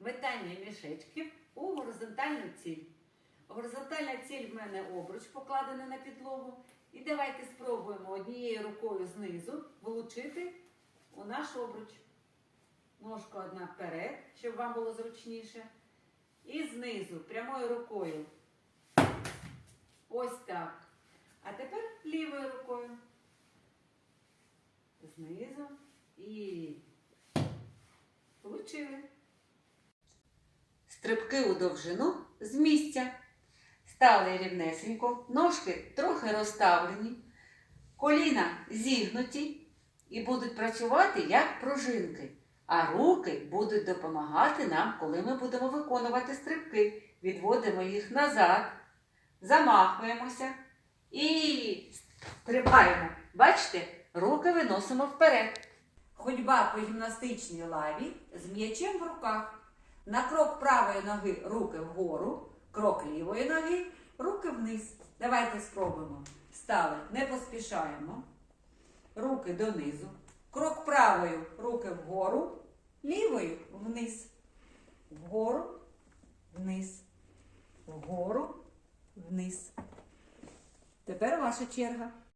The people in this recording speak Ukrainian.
метання мішечків у горизонтальну ціль. Горизонтальна ціль в мене обруч покладений на підлогу. І давайте спробуємо однією рукою знизу влучити у наш обруч. Ножка одна вперед, щоб вам було зручніше. І знизу, прямою рукою. Ось так. А тепер лівою рукою. Знизу і влучили. Стрибки у довжину з місця. Стали рівнесенько, ножки трохи розставлені, коліна зігнуті і будуть працювати як пружинки. А руки будуть допомагати нам, коли ми будемо виконувати стрибки. Відводимо їх назад, замахуємося і стрибаємо. Бачите, руки виносимо вперед. Ходьба по гімнастичній лаві з м'ячем в руках. На крок правої ноги руки вгору, крок лівої ноги, руки вниз. Давайте спробуємо. Стали, не поспішаємо. Руки донизу. Крок правою, руки вгору, лівою вниз. Вгору, вниз. Вгору, вниз. Тепер ваша черга.